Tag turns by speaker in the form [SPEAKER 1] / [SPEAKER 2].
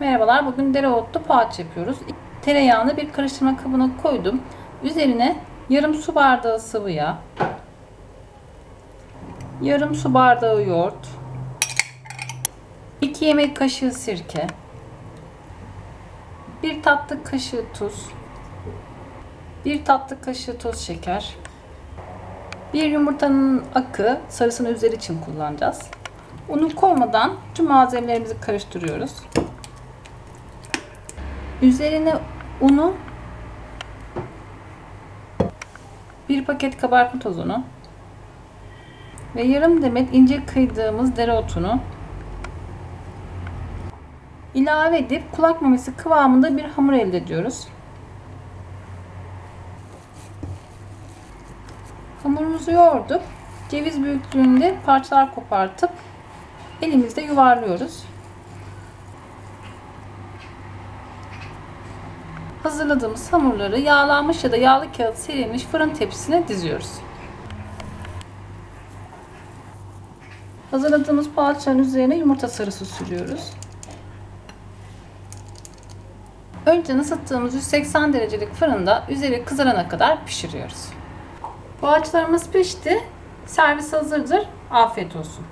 [SPEAKER 1] Merhabalar, bugün dereotlu poğaça yapıyoruz. Tereyağını bir karıştırma kabına koydum. Üzerine yarım su bardağı sıvı yağ, yarım su bardağı yoğurt, 2 yemek kaşığı sirke, 1 tatlı kaşığı tuz, 1 tatlı kaşığı toz şeker, bir yumurtanın akı, sarısını üzeri için kullanacağız. Unu koymadan tüm malzemelerimizi karıştırıyoruz. Üzerine unu, bir paket kabartma tozunu ve yarım demet ince kıydığımız dereotunu ilave edip kulak memesi kıvamında bir hamur elde ediyoruz. Hamurumuzu yoğurduk. Ceviz büyüklüğünde parçalar kopartıp elimizde yuvarlıyoruz. Hazırladığımız hamurları yağlanmış ya da yağlı kağıt serilmiş fırın tepsisine diziyoruz. Hazırladığımız poğaçaların üzerine yumurta sarısı sürüyoruz. Önceden ısıttığımız 180 derecelik fırında üzeri kızarana kadar pişiriyoruz. Poğaçalarımız pişti. Servis hazırdır. Afiyet olsun.